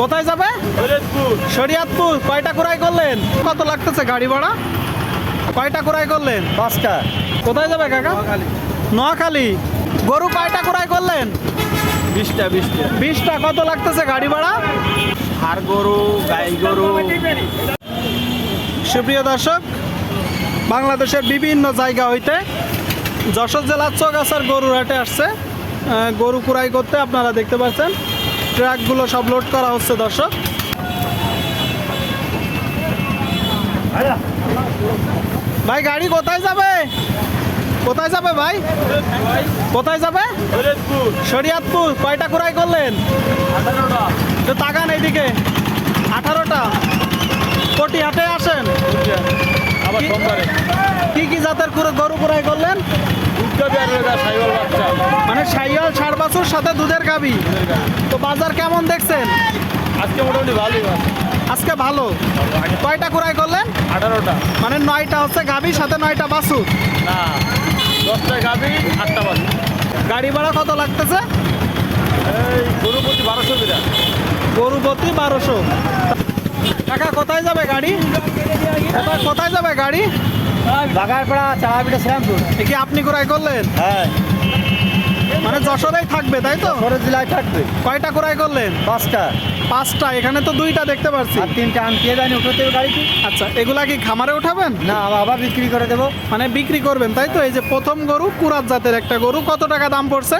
কোথায় যাবে? শরিয়াতপুর। কয়টা কুড়াই করলেন? কত লাগতেছে গাড়ি ভাড়া? কয়টা কুড়াই করলেন? পাঁচটা। কোথায় যাবে কাকা? নোয়াখালী। গরু কয়টা কুড়াই করলেন? বিশটা বিশটা। বিশটা। কত লাগতেছে গাড়ি ভাড়া? হাড় গরু গাই গরু। সুপ্রিয় দর্শক বাংলাদেশের বিভিন্ন জায়গা হইতে যশোর জেলার চৌগাছার গরুর হাটে আসছে। গরু কুড়াই করতে আপনারা দেখতে পাচ্ছেন। ট্রাকগুলো সব লোড করা হচ্ছে দর্শক। ভাই গাড়ি কোথায় যাবে? কোথায় যাবে ভাই? কোথায় যাবে? শরিয়াতপুর। কয়টা কুড়াই করলেন? তো তাকান এইদিকে। আঠারোটা। কোটি হাটে আসেন। কি- কি জাতের গরু কুড়াই করলেন? উদ্যোগে আর বাচ্চা। মানে সাইয়াল ষাট বছর সাথে দুধের গাবি। তো বাজার কেমন দেখছেন? আজকে মোটামুটি ভালোই আজকে ভালো? কয়টা কুড়াই করলেন? আঠারোটা। মানে নয়টা হচ্ছে গাবি সাথে নয়টা বাসু না দশটা গাবি আটটা বাজে গাড়ি ভাড়া কত লাগতেছে? এই গরু প্রতি বারোশো বিরা। গরু প্রতি বারোশো। টাকা কোথায় যাবে গাড়ি? কোথায় যাবে গাড়ি? বাগারপাড়া চালাবিটা শ্রীরামপুর। এ কি আপনি কুড়াই করলেন? হ্যাঁ। মানে যশোরেই থাকবে তাই তো? শহরের জেলায় থাকবে। কয়টা কুড়াই করলেন? পাঁচটা। পাঁচটা এখানে তো দুইটা দেখতে পাচ্ছি আর তিনটা আনতে জানি উঠতে গাড়িতে। আচ্ছা এগুলা কি খামারে উঠাবেন? না আবার বিক্রি করে দেবো। মানে বিক্রি করবেন তাই তো? এই যে প্রথম গরু কুরাত জাতের একটা গরু কত টাকা দাম পড়ছে?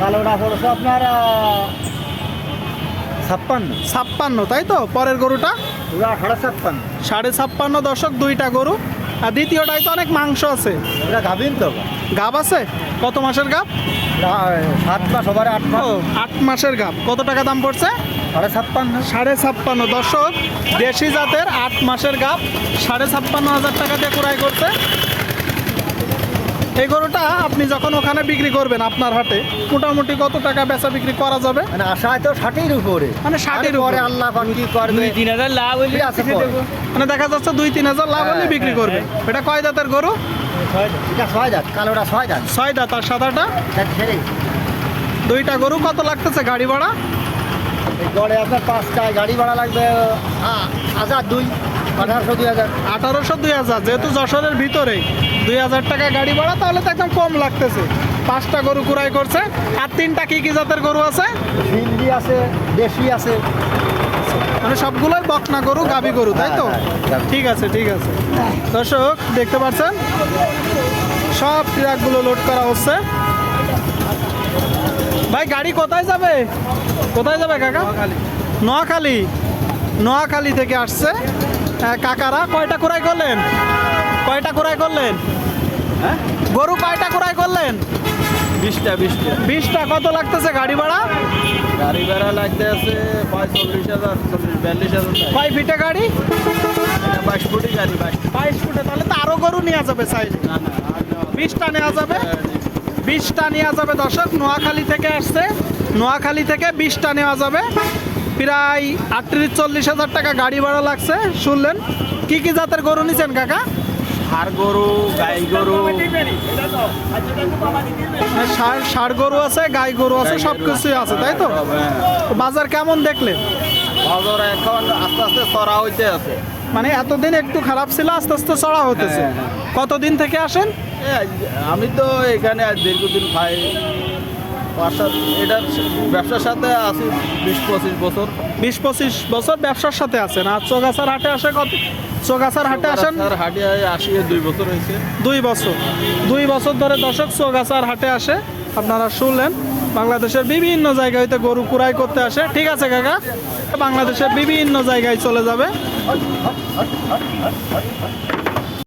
কালোটা পড়ছে আপনার ছাপ্পান্ন। ছাপ্পান্ন তাই তো? পরের গরুটা? আঠারো ছাপ্পান্ন। সাড়ে ছাপ্পান্ন দশক দুইটা গরু। আর দ্বিতীয়টায় তো অনেক মাংস আছে। এটা গাভিন তো। গাব আছে? কত মাসের গাব? সাত মাস সবার আট মাস। আট মাসের গাব। কত টাকা দাম পড়ছে? সাড়ে ছাপ্পান্ন। সাড়ে ছাপ্পান্ন। দর্শক দেশি জাতের আট মাসের গাব। সাড়ে ছাপ্পান্ন হাজার টাকা দিয়ে ক্রয় করছে। এই গরুটা আপনি যখন ওখানে বিক্রি করবেন আপনার হাটে মোটামুটি কত টাকা বেচা বিক্রি করা যাবে? মানে আশায় তো ষাটের উপরে। মানে ষাটের পরে উপরে। আল্লাহ কি করবে? তিন হাজার লাভ পরে? মানে দেখা যাচ্ছে দুই তিন হাজার লাভ হলে হ্যাঁ, বিক্রি হ্যাঁ, করবে। এটা কয় দাঁতের গরু? এটা ছয় যাক কালোটা ছয় যাক ছয় দাঁত আর সাদাটা? এটা দুইটা গরু কত লাগতেছে গাড়ি ভাড়া? এই গড়ে আপনার পাঁচটায় গাড়ি ভাড়া লাগবে হাজার দুই। আঠারোশো দুই হাজার। আঠারোশো দুই হাজার যেহেতু যশোরের ভিতরে দুই হাজার টাকা গাড়ি ভাড়া তাহলে তো একদম কম লাগতেছে। পাঁচটা গরু কুড়াই করছে আর তিনটা কি কি জাতের গরু আছে? হিন্দি আছে দেশি আছে। মানে সবগুলোই বকনা গরু গাবি গরু তাই তো? হ্যাঁ, হ্যাঁ। ঠিক আছে ঠিক আছে। দর্শক দেখতে পাচ্ছেন? সব ট্রাকগুলো লোড করা হচ্ছে। ভাই গাড়ি কোথায় যাবে? কোথায় যাবে কাকা? নোয়াখালী। নোয়াখালী থেকে আসছে। কাকারা কয়টা কুড়াই করলেন? কয়টা কুড়াই করলেন? হ্যাঁ? গরু কয়টা কুড়াই করলেন? বিশটা বিশটা। বিশটা কত লাগতেছে গাড়ি ভাড়া? গাড়ি ভাড়া লাগতে আছে পঁয়তাল্লিশ হাজার বিয়াল্লিশ হাজার কয় ফিটে গাড়ি? বাইশ ফুটি গাড়ি বাইশ ফুটে। তাহলে তো আরও গরু নেওয়া যাবে সাইজ বিশটা নেওয়া যাবে? বিশটা নেওয়া যাবে দর্শক। নোয়াখালী থেকে আসছে। নোয়াখালী থেকে বিশটা নেওয়া যাবে। প্রায় আটত্রিশ চল্লিশ হাজার টাকা গাড়ি ভাড়া লাগছে শুনলেন? কি কি জাতের গরু নিছেন কাকা? ষাড় গরু গাই গরু। ষাড় ষাড় গরু আছে গাই গরু আছে সব কিছুই আছে তাই তো? হ্যাঁ। বাজার কেমন দেখলেন? বাজার এখন আস্তে আস্তে চড়া হইতে আছে। মানে এতদিন একটু খারাপ ছিল আস্তে আস্তে চড়া হতেছে হ্যাঁ, হ্যাঁ। কতদিন থেকে আসেন? আমি তো এখানে দীর্ঘদিন খাই সাত ব্যবসার সাথে আছি বিশ পঁচিশ বছর। বিশ পঁচিশ বছর ব্যবসার সাথে আছেন। আর চৌগাছার হাটে আসে কত চৌগাছার হাটে আসেন? হাটিয়ে আসি দুই বছর হয়েছে। দুই বছর। দুই বছর ধরে চৌগাছার হাটে আসে। আপনারা শুনলেন বাংলাদেশের বিভিন্ন জায়গায় হইতে গরু কুড়াই করতে আসে। ঠিক আছে কাকা? বাংলাদেশের বিভিন্ন জায়গায় চলে যাবে।